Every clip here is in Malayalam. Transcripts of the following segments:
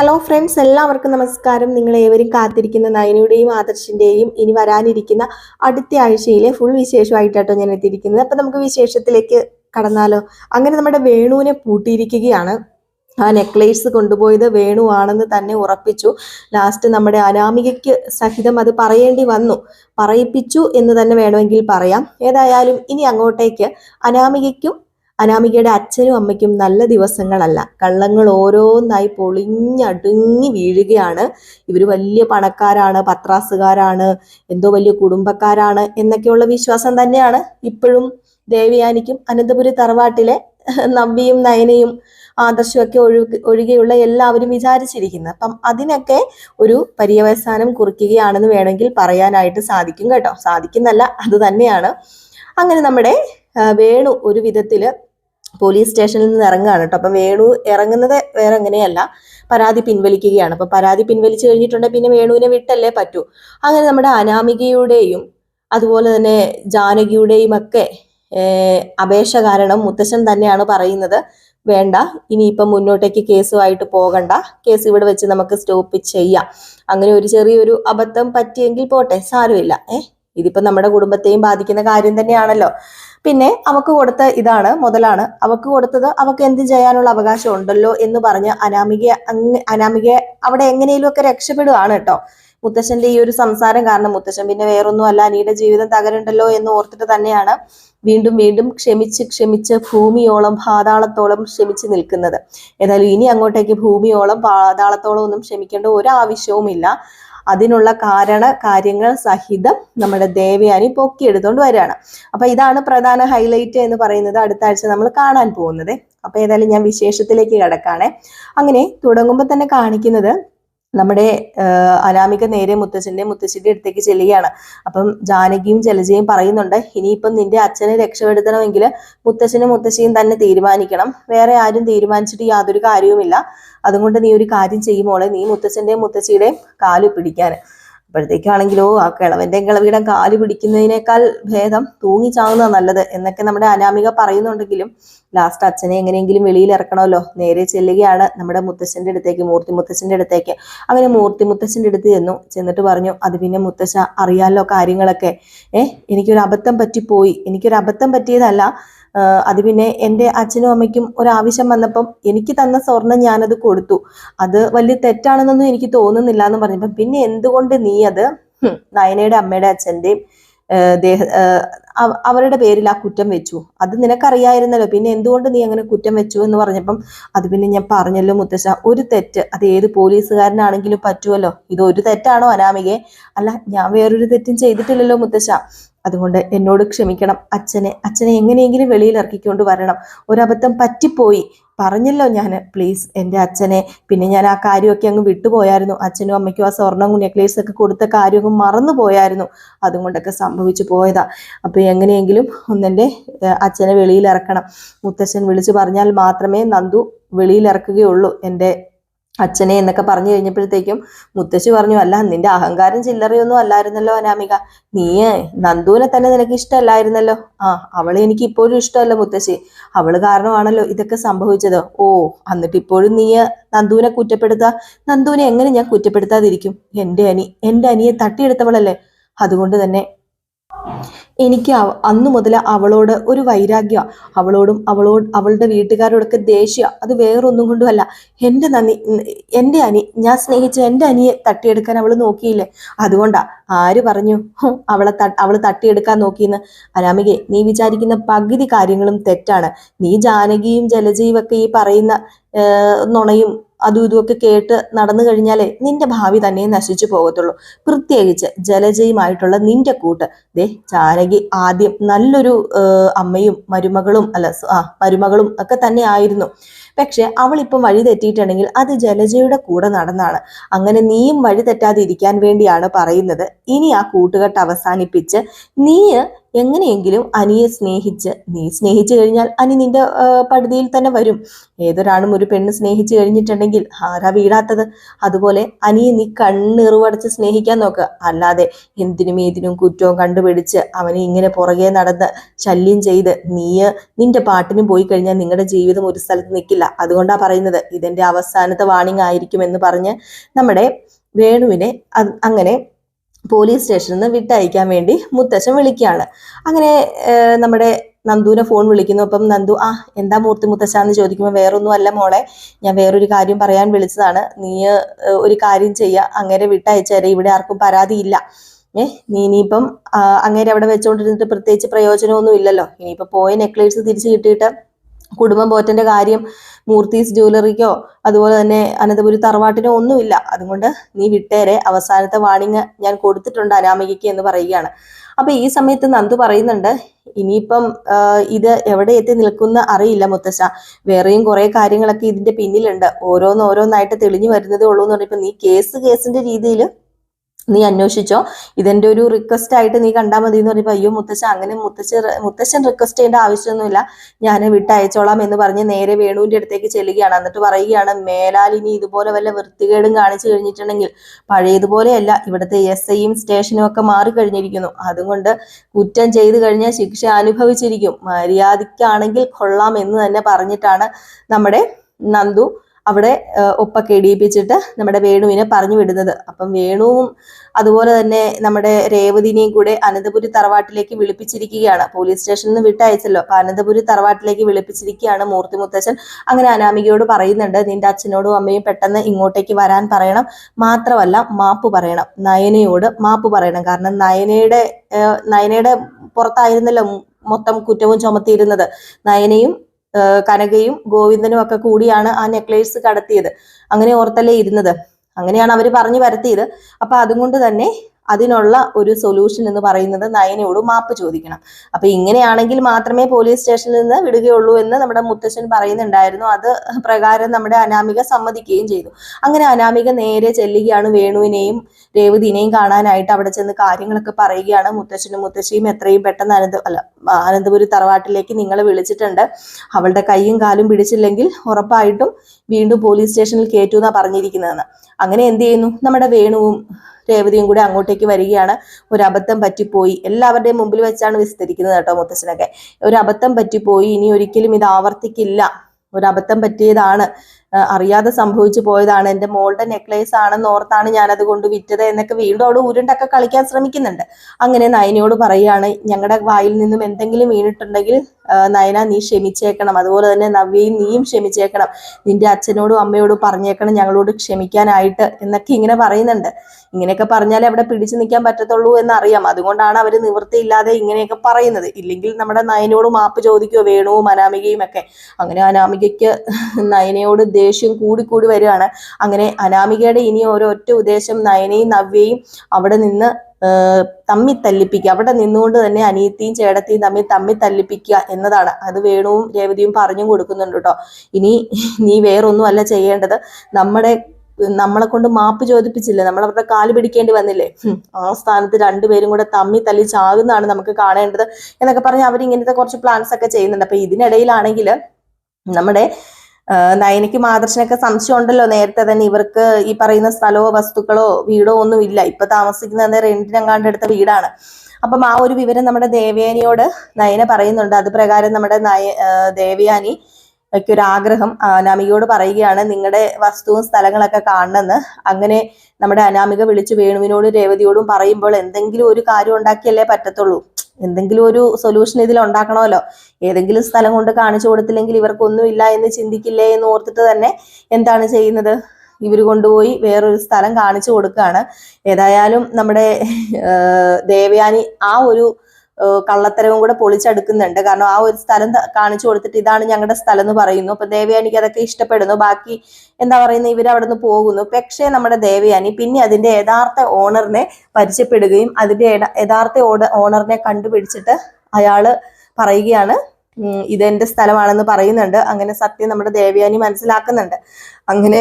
ഹലോ ഫ്രണ്ട്സ് എല്ലാവർക്കും നമസ്കാരം. നിങ്ങൾ ഏവരും കാത്തിരിക്കുന്ന നയനയുടെയും ആദർശിന്റെയും ഇനി വരാനിരിക്കുന്ന അടുത്ത ആഴ്ചയിലെ ഫുൾ വിശേഷമായിട്ടാട്ടോ ഞാൻ എത്തിയിരിക്കുന്നത്. അപ്പം നമുക്ക് വിശേഷത്തിലേക്ക് കടന്നാലോ? അങ്ങനെ നമ്മുടെ വേണുവിനെ പൂട്ടിയിരിക്കുകയാണ്. ആ നെക്ലേസ് കൊണ്ടുപോയത് വേണു ആണെന്ന് തന്നെ ഉറപ്പിച്ചു. ലാസ്റ്റ് നമ്മുടെ അനാമികയ്ക്ക് സഹിതം അത് പറയേണ്ടി വന്നു. പറയിപ്പിച്ചു എന്ന് തന്നെ വേണമെങ്കിൽ പറയാം. ഏതായാലും ഇനി അങ്ങോട്ടേക്ക് അനാമികയ്ക്കും അനാമികയുടെ അച്ഛനും അമ്മയ്ക്കും നല്ല ദിവസങ്ങളല്ല. കള്ളങ്ങൾ ഓരോന്നായി പൊളിഞ്ഞടുങ്ങി വീഴുകയാണ്. ഇവർ വലിയ പണക്കാരാണ് പത്രാസുകാരാണ് എന്തോ വലിയ കുടുംബക്കാരാണ് എന്നൊക്കെയുള്ള വിശ്വാസം തന്നെയാണ് ഇപ്പോഴും ദേവയാനിക്കും അനന്തപുരി തറവാട്ടിലെ നവ്യയും നയനയും ആദർശമൊക്കെ ഒഴുകി ഒഴികെയുള്ള എല്ലാവരും വിചാരിച്ചിരിക്കുന്നത്. അപ്പം അതിനൊക്കെ ഒരു പര്യവസാനം കുറിക്കുകയാണെന്ന് വേണമെങ്കിൽ പറയാനായിട്ട് സാധിക്കും കേട്ടോ. സാധിക്കുന്നല്ല അത് തന്നെയാണ്. അങ്ങനെ നമ്മുടെ വേണു ഒരു വിധത്തിൽ പോലീസ് സ്റ്റേഷനിൽ നിന്ന് ഇറങ്ങുകയാണ് കേട്ടോ. അപ്പം വേണു ഇറങ്ങുന്നത് വേറെ അങ്ങനെയല്ല. പരാതി പിൻവലിക്കുകയാണ്. അപ്പം പരാതി പിൻവലിച്ചു കഴിഞ്ഞിട്ടുണ്ടെങ്കിൽ പിന്നെ വേണുവിനെ വിട്ടല്ലേ പറ്റൂ. അങ്ങനെ നമ്മുടെ അനാമികയുടെയും അതുപോലെ തന്നെ ജാനകിയുടെയും ഒക്കെ അപേക്ഷ കാരണം മുത്തശ്ശൻ തന്നെയാണ് പറയുന്നത്. വേണ്ട ഇനിയിപ്പം മുന്നോട്ടേക്ക് കേസുമായിട്ട് പോകണ്ട. കേസ് ഇവിടെ വെച്ച് നമുക്ക് സ്റ്റോപ്പ് ചെയ്യാം. അങ്ങനെ ഒരു ചെറിയൊരു അബദ്ധം പറ്റിയെങ്കിൽ പോട്ടെ. സാരമില്ല. ഏഹ് ഇതിപ്പോ നമ്മുടെ കുടുംബത്തെയും ബാധിക്കുന്ന കാര്യം തന്നെയാണല്ലോ. പിന്നെ അവക്ക് കൊടുത്ത ഇതാണ് മുതലാണ്. അവക്ക് കൊടുത്തത് അവക്ക് എന്ത് ചെയ്യാനുള്ള അവകാശം ഉണ്ടല്ലോ എന്ന് പറഞ്ഞ് അനാമിക അനാമിക അവിടെ എങ്ങനെയും ഒക്കെ രക്ഷപ്പെടുകയാണ് കേട്ടോ. മുത്തശ്ശന്റെ ഈ ഒരു സംസാരം കാരണം മുത്തശ്ശൻ പിന്നെ വേറൊന്നും അല്ല അനിയുടെ ജീവിതം തകരണ്ടല്ലോ എന്ന് ഓർത്തിട്ട് തന്നെയാണ് വീണ്ടും വീണ്ടും ക്ഷമിച്ച് ക്ഷമിച്ച് ഭൂമിയോളം പാതാളത്തോളം ക്ഷമിച്ച് നിൽക്കുന്നത്. ഏതായാലും ഇനി അങ്ങോട്ടേക്ക് ഭൂമിയോളം പാതാളത്തോളം ഒന്നും ക്ഷമിക്കേണ്ട ഒരു ആവശ്യവുമില്ല. അതിനുള്ള കാരണ കാര്യങ്ങൾ സഹിതം നമ്മുടെ ദേവയാനി പൊക്കിയെടുത്തോണ്ട് വരികയാണ് അപ്പൊ ഇതാണ് പ്രധാന ഹൈലൈറ്റ് എന്ന് പറയുന്നത് അടുത്ത ആഴ്ച നമ്മൾ കാണാൻ പോകുന്നത്. അപ്പൊ ഏതായാലും ഞാൻ വിശേഷത്തിലേക്ക് കിടക്കാണേ. അങ്ങനെ തുടങ്ങുമ്പോൾ തന്നെ കാണിക്കുന്നത് നമ്മുടെ അനാമിക നേരെ മുത്തച്ഛന്റെ മുത്തശ്ശിയുടെ അടുത്തേക്ക് ചെല്ലുകയാണ്. അപ്പം ജാനകിയും ജലജയും പറയുന്നുണ്ട് ഇനിയിപ്പം നിന്റെ അച്ഛനെ രക്ഷപ്പെടുത്തണമെങ്കിൽ മുത്തശ്ശനും മുത്തശ്ശിയും തന്നെ തീരുമാനിക്കണം. വേറെ ആരും തീരുമാനിച്ചിട്ട് യാതൊരു കാര്യവുമില്ല. അതുകൊണ്ട് നീ ഒരു കാര്യം ചെയ്യുമോളെ നീ മുത്തശ്ശന്റെയും മുത്തശ്ശിയുടെയും കാലു പിടിക്കാൻ. അപ്പോഴത്തേക്കാണെങ്കിലോ ആ കിളവന്റെയും കിളവിയുടെ കാൽ പിടിക്കുന്നതിനേക്കാൾ ഭേദം തൂങ്ങിച്ചാവുന്ന നല്ലത് എന്നൊക്കെ നമ്മുടെ അനാമിക പറയുന്നുണ്ടെങ്കിലും ലാസ്റ്റ് അച്ഛനെ എങ്ങനെയെങ്കിലും വെളിയിൽ ഇറക്കണമല്ലോ. നേരെ ചെല്ലുകയാണ് നമ്മുടെ മുത്തശ്ശന്റെ അടുത്തേക്ക് മൂർത്തി മുത്തശ്ശന്റെ അടുത്തേക്ക്. അങ്ങനെ മൂർത്തി മുത്തശ്ശന്റെ അടുത്ത് ചെന്നു. ചെന്നിട്ട് പറഞ്ഞു അത് പിന്നെ മുത്തശ്ശ അറിയാലോ കാര്യങ്ങളൊക്കെ. ഏഹ് എനിക്കൊരു അബദ്ധം പറ്റിപ്പോയി. എനിക്കൊരു അബദ്ധം പറ്റിയതല്ല. അത് പിന്നെ എന്റെ അച്ഛനും അമ്മയ്ക്കും ഒരാവശ്യം വന്നപ്പം എനിക്ക് തന്ന സ്വർണം ഞാനത് കൊടുത്തു. അത് വലിയ തെറ്റാണെന്നൊന്നും എനിക്ക് തോന്നുന്നില്ല എന്ന് പറഞ്ഞപ്പം പിന്നെ എന്തുകൊണ്ട് നീ അത് നയനയുടെ അമ്മയുടെ അച്ഛന്റെയും ദേഹ അവരുടെ പേരിൽ ആ കുറ്റം വെച്ചു. അത് നിനക്കറിയായിരുന്നല്ലോ. പിന്നെ എന്തുകൊണ്ട് നീ അങ്ങനെ കുറ്റം വെച്ചു എന്ന് പറഞ്ഞപ്പം അത് പിന്നെ ഞാൻ പറഞ്ഞല്ലോ മുത്തശ്ശ. ഒരു തെറ്റ്. അത് ഏത് പോലീസുകാരനാണെങ്കിലും പറ്റുമല്ലോ ഇത് ഒരു തെറ്റാണോ അനാമികയെ അല്ല ഞാൻ വേറൊരു തെറ്റും ചെയ്തിട്ടില്ലല്ലോ മുത്തശ്ശ. അതുകൊണ്ട് എന്നോട് ക്ഷമിക്കണം. അച്ഛനെ അച്ഛനെ എങ്ങനെയെങ്കിലും വെളിയിൽ ഇറക്കിക്കൊണ്ട് വരണം. ഒരബദ്ധം പറ്റിപ്പോയി. പറഞ്ഞല്ലോ ഞാൻ പ്ലീസ് എന്റെ അച്ഛനെ. പിന്നെ ഞാൻ ആ കാര്യമൊക്കെ അങ്ങ് വിട്ടുപോയായിരുന്നു. അച്ഛനും അമ്മയ്ക്കും ആ സ്വർണം നെക്ലേസ് ഒക്കെ കൊടുത്ത കാര്യം അങ്ങ് മറന്നു പോയായിരുന്നു അതുകൊണ്ടൊക്കെ സംഭവിച്ചു പോയതാ. അപ്പൊ എങ്ങനെയെങ്കിലും ഒന്നെന്റെ അച്ഛനെ വെളിയിൽ ഇറക്കണം. മുത്തച്ഛൻ വിളിച്ചു പറഞ്ഞാൽ മാത്രമേ നന്ദു വെളിയിൽ ഇറക്കുകയുള്ളൂ. എന്റെ അച്ഛനെ എന്നൊക്കെ പറഞ്ഞു കഴിഞ്ഞപ്പോഴത്തേക്കും മുത്തശ്ശി പറഞ്ഞു അല്ല നിന്റെ അഹങ്കാരം ചില്ലറയൊന്നും അല്ലായിരുന്നല്ലോ അനാമിക. നീ നന്ദുവിനെ തന്നെ നിനക്ക് ഇഷ്ടമല്ലായിരുന്നല്ലോ. ആ അവളെ എനിക്ക് ഇപ്പോഴും ഇഷ്ടമല്ല മുത്തശ്ശി. അവൾ കാരണമാണല്ലോ ഇതൊക്കെ സംഭവിച്ചത്. ഓ എന്നിട്ട് ഇപ്പോഴും നീ നന്ദുവിനെ കുറ്റപ്പെടുത്താ? നന്ദുവിനെ എങ്ങനെ ഞാൻ കുറ്റപ്പെടുത്താതിരിക്കും? എന്റെ അനി എന്റെ അനിയെ തട്ടിയെടുത്തവളല്ലേ? അതുകൊണ്ട് തന്നെ എനിക്ക് അന്നു മുതൽ അവളോട് ഒരു വൈരാഗ്യ അവളോടും അവളോട് അവളുടെ വീട്ടുകാരോടൊക്കെ ദേഷ്യ. അത് വേറൊന്നും കൊണ്ടുമല്ല. എന്റെ നന്ദി എന്റെ അനി ഞാൻ സ്നേഹിച്ച എന്റെ അനിയെ തട്ടിയെടുക്കാൻ അവൾ നോക്കിയില്ലേ? അതുകൊണ്ടാ ആര് പറഞ്ഞു? അവളെ ത അവൾ തട്ടിയെടുക്കാൻ നോക്കിയെന്ന് അനാമികെ നീ വിചാരിക്കുന്ന പകുതി കാര്യങ്ങളും തെറ്റാണ്. നീ ജാനകിയും ജലജയും ഒക്കെ ഈ പറയുന്ന നുണയും അതും ഇതുമൊക്കെ കേട്ട് നടന്നു കഴിഞ്ഞാലേ നിന്റെ ഭാവി തന്നെ നശിച്ചു പോകത്തുള്ളൂ. പ്രത്യേകിച്ച് ജലജയുമായിട്ടുള്ള നിന്റെ കൂട്ട്. ദേ ചാരകി ആദ്യം നല്ലൊരു അമ്മയും മരുമകളും അല്ല ആ മരുമകളും ഒക്കെ തന്നെ ആയിരുന്നു. പക്ഷെ അവൾ ഇപ്പം വഴി തെറ്റിയിട്ടുണ്ടെങ്കിൽ അത് ജലജയുടെ കൂടെ നടന്നാണ്. അങ്ങനെ നീയും വഴി തെറ്റാതിരിക്കാൻ വേണ്ടിയാണ് പറയുന്നത്. ഇനി ആ കൂട്ടുകെട്ട് അവസാനിപ്പിച്ച് നീ എങ്ങനെയെങ്കിലും അനിയെ സ്നേഹിച്ച് നീ സ്നേഹിച്ചു കഴിഞ്ഞാൽ അനി നിന്റെ പടുതിയിൽ തന്നെ വരും. ഏതൊരാളും ഒരു പെണ്ണ് സ്നേഹിച്ചു കഴിഞ്ഞിട്ടുണ്ടെങ്കിൽ ആരാ വീഴാത്തത്? അതുപോലെ അനിയെ നീ കണ്ണിറുവടച്ച് സ്നേഹിക്കാൻ നോക്കുക അല്ലാതെ എന്തിനും ഏതിനും കുറ്റവും കണ്ടുപിടിച്ച് അവനെ ഇങ്ങനെ പുറകെ നടന്ന് ശല്യം ചെയ്ത് നീ നിന്റെ പാട്ടിനും പോയി കഴിഞ്ഞാൽ നിങ്ങളുടെ ജീവിതം ഒരു സ്ഥലത്ത് നിൽക്കില്ല ശരിയല്ല അതുകൊണ്ടാണ് പറയുന്നത്. ഇതിന്റെ അവസാനത്തെ വാണിംഗ് ആയിരിക്കും എന്ന് പറഞ്ഞ് നമ്മുടെ വേണുവിനെ അങ്ങനെ പോലീസ് സ്റ്റേഷനിൽ നിന്ന് വിട്ടയക്കാൻ വേണ്ടി മുത്തശ്ശൻ വിളിക്കുകയാണ്. അങ്ങനെ നമ്മുടെ നന്ദുവിനെ ഫോൺ വിളിക്കുന്നു. അപ്പം നന്ദു ആ എന്താ മൂർത്തി മുത്തശ്ശ എന്ന് ചോദിക്കുമ്പോൾ വേറൊന്നും അല്ല മോളെ. ഞാൻ വേറൊരു കാര്യം പറയാൻ വിളിച്ചതാണ്. നീ ഒരു കാര്യം ചെയ്യുക അങ്ങനെ വിട്ടയച്ചേരെ. ഇവിടെ ആർക്കും പരാതിയില്ല ഏ നീ ഇനിയിപ്പം അങ്ങനെ അവിടെ വെച്ചോണ്ടിരുന്നിട്ട് പ്രത്യേകിച്ച് പ്രയോജനമൊന്നും ഇല്ലല്ലോ. ഇനിയിപ്പോ പോയ നെക്ലേസ് തിരിച്ചു കിട്ടിയിട്ട് കുടുംബം പോറ്റന്റെ കാര്യം മൂർത്തീസ് ജ്വല്ലറിക്കോ അതുപോലെ തന്നെ അനന്തപുരി തറവാട്ടിനോ ഒന്നുമില്ല. അതുകൊണ്ട് നീ വിട്ടേരെ. അവസാനത്തെ വാണിങ് ഞാൻ കൊടുത്തിട്ടുണ്ട് അനാമികയ്ക്ക് എന്ന് പറയുകയാണ്. അപ്പൊ ഈ സമയത്ത് നന്ദു പറയുന്നുണ്ട് ഇനിയിപ്പം ഇത് എവിടെ എത്തി നിൽക്കുന്ന അറിയില്ല മുത്തശ്ശ. വേറെയും കുറെ കാര്യങ്ങളൊക്കെ ഇതിന്റെ പിന്നിലുണ്ട്. ഓരോന്നോരോന്നായിട്ട് തെളിഞ്ഞു വരുന്നതേ ഉള്ളൂ എന്ന് പറഞ്ഞപ്പോ നീ കേസ് കേസിന്റെ രീതിയിൽ നീ അന്വേഷിച്ചോ? ഇതെന്റെ ഒരു റിക്വസ്റ്റ് ആയിട്ട് നീ കണ്ടാൽ മതി എന്ന് പറഞ്ഞപ്പോ അയ്യോ മുത്തശ്ശൻ അങ്ങനെ മുത്തശ്ശൻ മുത്തശ്ശൻ റിക്വസ്റ്റ് ചെയ്യേണ്ട ആവശ്യമൊന്നുമില്ല. ഞാൻ വിട്ടയച്ചോളാം എന്ന് പറഞ്ഞ് നേരെ വേണുവിന്റെ അടുത്തേക്ക് ചെല്ലുകയാണ്. എന്നിട്ട് പറയുകയാണ് മേലാൽ ഇനി ഇതുപോലെ വല്ല വൃത്തികേടും കാണിച്ചു കഴിഞ്ഞിട്ടുണ്ടെങ്കിൽ പഴയതുപോലെയല്ല. ഇവിടുത്തെ എസ് ഐയും സ്റ്റേഷനും ഒക്കെ മാറി കഴിഞ്ഞിരിക്കുന്നു. അതുകൊണ്ട് കുറ്റം ചെയ്തു കഴിഞ്ഞാൽ ശിക്ഷ അനുഭവിച്ചിരിക്കും. മര്യാദയ്ക്കാണെങ്കിൽ കൊള്ളാം എന്ന് തന്നെ പറഞ്ഞിട്ടാണ് നമ്മുടെ നന്ദു അവിടെ ഒപ്പൊക്കെ ഇടിയിപ്പിച്ചിട്ട് നമ്മുടെ വേണുവിനെ പറഞ്ഞു വിടുന്നത്. അപ്പം വേണുവും അതുപോലെ തന്നെ നമ്മുടെ രേവതിനെയും കൂടെ അനന്തപുരി തറവാട്ടിലേക്ക് വിളിപ്പിച്ചിരിക്കുകയാണ്. പോലീസ് സ്റ്റേഷനിൽ നിന്ന് വിട്ടയച്ചല്ലോ. അപ്പൊ അനന്തപുരി തറവാട്ടിലേക്ക് വിളിപ്പിച്ചിരിക്കുകയാണ് മൂർത്തി മുത്തച്ഛൻ. അങ്ങനെ അനാമികയോട് പറയുന്നുണ്ട് നിന്റെ അച്ഛനോടും അമ്മയും പെട്ടെന്ന് ഇങ്ങോട്ടേക്ക് വരാൻ പറയണം. മാത്രമല്ല മാപ്പ് പറയണം. നയനയോട് മാപ്പ് പറയണം. കാരണം നയനയുടെ നയനയുടെ പുറത്തായിരുന്നല്ലോ മൊത്തം കുറ്റവും ചുമത്തിയിരുന്നത്. നയനയും കനകയും ഗോവിന്ദനും ഒക്കെ കൂടിയാണ് ആ നെക്ലേസ് കടത്തിയത്. അങ്ങനെ ഓർത്തല്ലേ ഇരുന്നത്. അങ്ങനെയാണ് അവർ പറഞ്ഞു വരുത്തിയത്. അപ്പൊ അതുകൊണ്ട് തന്നെ അതിനുള്ള ഒരു സൊല്യൂഷൻ എന്ന് പറയുന്നത് നയനയോട് മാപ്പ് ചോദിക്കണം. അപ്പൊ ഇങ്ങനെയാണെങ്കിൽ മാത്രമേ പോലീസ് സ്റ്റേഷനിൽ നിന്ന് വിടുകയുള്ളൂ എന്ന് നമ്മുടെ മുത്തശ്ശൻ പറയുന്നുണ്ടായിരുന്നു. അത് പ്രകാരം നമ്മുടെ അനാമിക സമ്മതിക്കുകയും ചെയ്തു. അങ്ങനെ അനാമിക നേരെ ചെല്ലുകയാണ് വേണുവിനെയും രേവതിനെയും കാണാനായിട്ട് അവിടെ ചെന്ന് കാര്യങ്ങളൊക്കെ പറയുകയാണ് മുത്തശ്ശനും മുത്തശ്ശിയും. എത്രയും പെട്ടെന്ന് അനന്ത അല്ല അനന്തപുരി തറവാട്ടിലേക്ക് നിങ്ങളെ വിളിച്ചിട്ടുണ്ട്. അവളുടെ കൈയും കാലും പിടിച്ചില്ലെങ്കിൽ ഉറപ്പായിട്ടും വീണ്ടും പോലീസ് സ്റ്റേഷനിൽ കയറ്റൂന്നാ പറഞ്ഞിരിക്കുന്നതെന്ന്. അങ്ങനെ എന്ത് ചെയ്യുന്നു? നമ്മുടെ വേണുവും രേവതിയും കൂടെ അങ്ങോട്ടേക്ക് വരികയാണ്. ഒരു അബദ്ധം പറ്റിപ്പോയി. എല്ലാവരുടെയും മുമ്പിൽ വെച്ചാണ് വിസ്തരിക്കുന്നത് കേട്ടോ മുത്തശ്ശനൊക്കെ. ഒരു അബദ്ധം പറ്റിപ്പോയി. ഇനി ഒരിക്കലും ഇത് ആവർത്തിക്കില്ല. ഒരു അബദ്ധം പറ്റിയതാണ്. അറിയാതെ സംഭവിച്ചു പോയതാണ്. എന്റെ മോളുടെ നെക്ലേസ് ആണെന്ന് ഓർത്താണ് ഞാനത് കൊണ്ട് വിറ്റത് എന്നൊക്കെ വീണ്ടും അവിടെ ഉരുണ്ടൊക്കെ കളിക്കാൻ ശ്രമിക്കുന്നുണ്ട്. അങ്ങനെ നയനയോട് പറയുകയാണ് ഞങ്ങളുടെ വായിൽ നിന്നും എന്തെങ്കിലും വീണിട്ടുണ്ടെങ്കിൽ നയന നീ ക്ഷമിച്ചേക്കണം. അതുപോലെ തന്നെ നവ്യയും നീയും ക്ഷമിച്ചേക്കണം. നിന്റെ അച്ഛനോടും അമ്മയോടും പറഞ്ഞേക്കണം ഞങ്ങളോട് ക്ഷമിക്കാനായിട്ട് എന്നൊക്കെ ഇങ്ങനെ പറയുന്നുണ്ട്. ഇങ്ങനെയൊക്കെ പറഞ്ഞാലേ അവിടെ പിടിച്ചു നിൽക്കാൻ പറ്റത്തുള്ളൂ എന്നറിയാം. അതുകൊണ്ടാണ് അവർ നിവൃത്തിയില്ലാതെ ഇങ്ങനെയൊക്കെ പറയുന്നത്. ഇല്ലെങ്കിൽ നമ്മുടെ നയനോട് മാപ്പ് ചോദിക്കുകയോ വേണുവും അനാമികയും ഒക്കെ. അങ്ങനെ അനാമികയ്ക്ക് നയനയോട് ദേഷ്യം കൂടി കൂടി വരികയാണ്. അങ്ങനെ അനാമികയുടെ ഇനി ഒരൊറ്റ ഉദ്ദേശം നയനയും നവ്യയും അവിടെ നിന്ന് തമ്മി തല്ലിപ്പിക്കുക. അവിടെ നിന്നുകൊണ്ട് തന്നെ അനിയത്തിയും ചേടത്തിയും തമ്മിൽ തമ്മി തല്ലിപ്പിക്കുക എന്നതാണ്. അത് വേണുവും രേവതിയും പറഞ്ഞും കൊടുക്കുന്നുണ്ട് കേട്ടോ. ഇനി നീ വേറൊന്നും അല്ല ചെയ്യേണ്ടത്. നമ്മുടെ നമ്മളെ കൊണ്ട് മാപ്പ് ചോദിപ്പിച്ചില്ലേ? നമ്മൾ അവരുടെ കാൽ പിടിക്കേണ്ടി വന്നില്ലേ? ആ സ്ഥാനത്ത് രണ്ടുപേരും കൂടെ തമ്മി തല്ലി ചാകുന്നതാണ് നമുക്ക് കാണേണ്ടത് എന്നൊക്കെ പറഞ്ഞ് അവരിങ്ങനത്തെ കുറച്ച് പ്ലാൻസ് ഒക്കെ ചെയ്യുന്നുണ്ട്. അപ്പൊ ഇതിനിടയിലാണെങ്കിൽ നമ്മുടെ നയനയ്ക്ക് മാതൃശനൊക്കെ സംശയം ഉണ്ടല്ലോ നേരത്തെ തന്നെ ഇവർക്ക് ഈ പറയുന്ന സ്ഥലമോ വസ്തുക്കളോ വീടോ ഒന്നും ഇല്ല ഇപ്പൊ താമസിക്കുന്നത് റെന്റിനെങ്ങാണ്ട് എടുത്ത വീടാണ്. അപ്പം ആ ഒരു വിവരം നമ്മുടെ ദേവയാനിയോട് നയന പറയുന്നുണ്ട്. അത് പ്രകാരം നമ്മുടെ നയ ദേവയാനി ഒരു ആഗ്രഹം അനാമികയോട് പറയുകയാണ് നിങ്ങളുടെ വസ്തുവും സ്ഥലങ്ങളൊക്കെ കാണണമെന്ന്. അങ്ങനെ നമ്മുടെ അനാമിക വിളിച്ച് വേണുവിനോടും രേവതിയോടും പറയുമ്പോൾ എന്തെങ്കിലും ഒരു കാര്യം ഉണ്ടാക്കിയല്ലേ പറ്റത്തുള്ളൂ. എന്തെങ്കിലും ഒരു സൊല്യൂഷൻ ഇതിൽ ഉണ്ടാക്കണമല്ലോ. ഏതെങ്കിലും സ്ഥലം കൊണ്ട് കാണിച്ചു കൊടുത്തില്ലെങ്കിൽ ഇവർക്കൊന്നും ഇല്ല എന്ന് ചിന്തിക്കില്ലേ എന്ന് ഓർത്തിട്ട് തന്നെ എന്താണ് ചെയ്യുന്നത്? ഇവർ കൊണ്ടുപോയി വേറൊരു സ്ഥലം കാണിച്ചു കൊടുക്കുകയാണ്. ഏതായാലും നമ്മുടെ ദേവയാനി ആ ഒരു കള്ളത്തരവും കൂടെ പൊളിച്ചെടുക്കുന്നുണ്ട്. കാരണം ആ ഒരു സ്ഥലം കാണിച്ചു കൊടുത്തിട്ട് ഇതാണ് ഞങ്ങളുടെ സ്ഥലം എന്ന് പറയുന്നു. അപ്പൊ ദേവയാനിക്ക് അതൊക്കെ ഇഷ്ടപ്പെടുന്നു. ബാക്കി എന്താ പറയുന്നത് ഇവർ അവിടെ നിന്ന് പോകുന്നു. പക്ഷേ നമ്മുടെ ദേവയാനി പിന്നെ അതിന്റെ യഥാർത്ഥ ഓണറിനെ പരിചയപ്പെടുകയും അതിന്റെ യഥാർത്ഥ ഓണറിനെ കണ്ടുപിടിച്ചിട്ട് അയാൾ പറയുകയാണ് ഇതെന്റെ സ്ഥലമാണെന്ന് പറയുന്നുണ്ട്. അങ്ങനെ സത്യം നമ്മുടെ ദേവയാനി മനസ്സിലാക്കുന്നുണ്ട്. അങ്ങനെ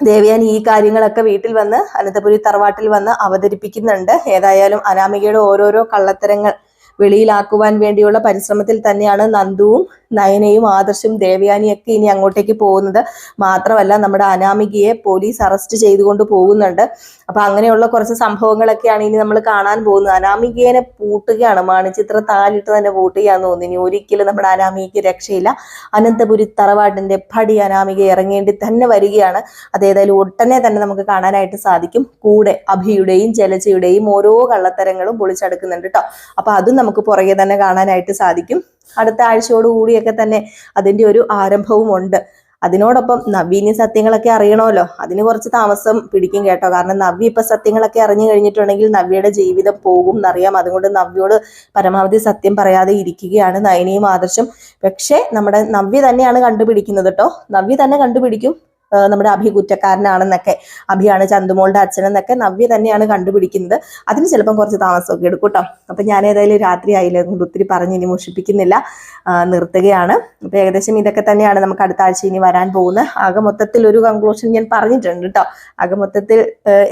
ദേവയാനി ഈ കാര്യങ്ങളൊക്കെ വീട്ടിൽ വന്ന് അനന്തപുരി തറവാട്ടിൽ വന്ന് അവതരിപ്പിക്കുന്നുണ്ട്. ഏതായാലും അനാമികയുടെ ഓരോരോ കള്ളത്തരങ്ങൾ വെളിയിലാക്കുവാൻ വേണ്ടിയുള്ള പരിശ്രമത്തിൽ തന്നെയാണ് നന്ദുവും നയനയും ആദർശും ദേവയാനിയൊക്കെ ഇനി അങ്ങോട്ടേക്ക് പോകുന്നത്. മാത്രമല്ല നമ്മുടെ അനാമികയെ പോലീസ് അറസ്റ്റ് ചെയ്തുകൊണ്ട് പോകുന്നുണ്ട്. അപ്പൊ അങ്ങനെയുള്ള കുറച്ച് സംഭവങ്ങളൊക്കെയാണ് ഇനി നമ്മൾ കാണാൻ പോകുന്നത്. അനാമികയെ പൂട്ടുകയാണ്. മാണിച്ചിത്ര താലിട്ട് തന്നെ പൂട്ടുകയാന്ന് തോന്നുന്നു. ഇനി ഒരിക്കലും നമ്മുടെ അനാമികയ്ക്ക് രക്ഷയില്ല. അനന്തപുരി തറവാടിന്റെ പടി അനാമിക ഇറങ്ങേണ്ടി തന്നെ വരികയാണ്. അതേതായാലും ഒട്ടനെ തന്നെ നമുക്ക് കാണാനായിട്ട് സാധിക്കും. കൂടെ അഭിയുടെയും ജലജയുടെയും ഓരോ കള്ളത്തരങ്ങളും പൊളിച്ചെടുക്കുന്നുണ്ട് കേട്ടോ അപ്പൊ അതും നമുക്ക് പുറകെ തന്നെ കാണാനായിട്ട് സാധിക്കും. അടുത്ത ആഴ്ചയോട് കൂടിയൊക്കെ തന്നെ അതിന്റെ ഒരു ആരംഭവും ഉണ്ട്. അതിനോടൊപ്പം നവ്യന് സത്യങ്ങളൊക്കെ അറിയണമല്ലോ. അതിന് കുറച്ച് താമസം പിടിക്കും കേട്ടോ. കാരണം നവ്യ ഇപ്പൊ സത്യങ്ങളൊക്കെ അറിഞ്ഞു കഴിഞ്ഞിട്ടുണ്ടെങ്കിൽ നവ്യയുടെ ജീവിതം പോകും എന്നറിയാം. അതുകൊണ്ട് നവ്യോട് പരമാവധി സത്യം പറയാതെ ഇരിക്കുകയാണ് നയനയും ആദർശം. പക്ഷേ നമ്മുടെ നവ്യ തന്നെയാണ് കണ്ടുപിടിക്കുന്നത് കേട്ടോ. നവ്യ തന്നെ കണ്ടുപിടിക്കും. നമ്മുടെ അഭി കുറ്റക്കാരനാണെന്നൊക്കെ അഭിയാണ് ചന്തുമോളുടെ അച്ഛനെന്നൊക്കെ നവ്യ തന്നെയാണ് കണ്ടുപിടിക്കുന്നത്. അതിന് ചിലപ്പം കുറച്ച് താമസമൊക്കെ എടുക്കും കേട്ടോ. അപ്പൊ ഞാൻ ഏതായാലും രാത്രി ആയില്ല അതുകൊണ്ട് ഒത്തിരി പറഞ്ഞ് ഇനി മുഷിപ്പിക്കുന്നില്ല. നിർത്തുകയാണ്. അപ്പൊ ഏകദേശം ഇതൊക്കെ തന്നെയാണ് നമുക്ക് അടുത്ത ആഴ്ച ഇനി വരാൻ പോകുന്നത്. ആകെ മൊത്തത്തിൽ ഒരു കൺക്ലൂഷൻ ഞാൻ പറഞ്ഞിട്ടുണ്ട് കേട്ടോ. ആകെ മൊത്തത്തിൽ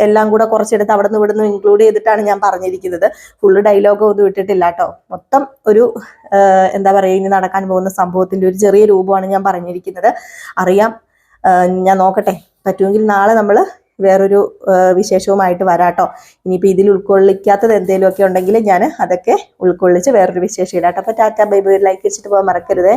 എല്ലാം കൂടെ കുറച്ചെടുത്ത് അവിടെ നിന്ന് ഇവിടെ നിന്ന് ഇൻക്ലൂഡ് ചെയ്തിട്ടാണ് ഞാൻ പറഞ്ഞിരിക്കുന്നത്. ഫുള്ള് ഡയലോഗ് ഒന്നും ഇട്ടിട്ടില്ല കേട്ടോ. മൊത്തം ഒരു എന്താ പറയുക ഇനി നടക്കാൻ പോകുന്ന സംഭവത്തിന്റെ ഒരു ചെറിയ രൂപമാണ് ഞാൻ പറഞ്ഞിരിക്കുന്നത്. അറിയാം ഞാൻ നോക്കട്ടെ. പറ്റുമെങ്കിൽ നാളെ നമ്മൾ വേറൊരു വിശേഷവുമായിട്ട് വരാട്ടോ. ഇനിയിപ്പോൾ ഇതിൽ ഉൾക്കൊള്ളിക്കാത്തത് എന്തെങ്കിലുമൊക്കെ ഉണ്ടെങ്കിൽ ഞാൻ അതൊക്കെ ഉൾക്കൊള്ളിച്ച് വേറൊരു വിശേഷം ഇടാട്ടോ. അപ്പോൾ ടാറ്റ ബൈ ബൈ. ലൈക്ക് വെച്ചിട്ട് പോകാൻ മറക്കരുതേ.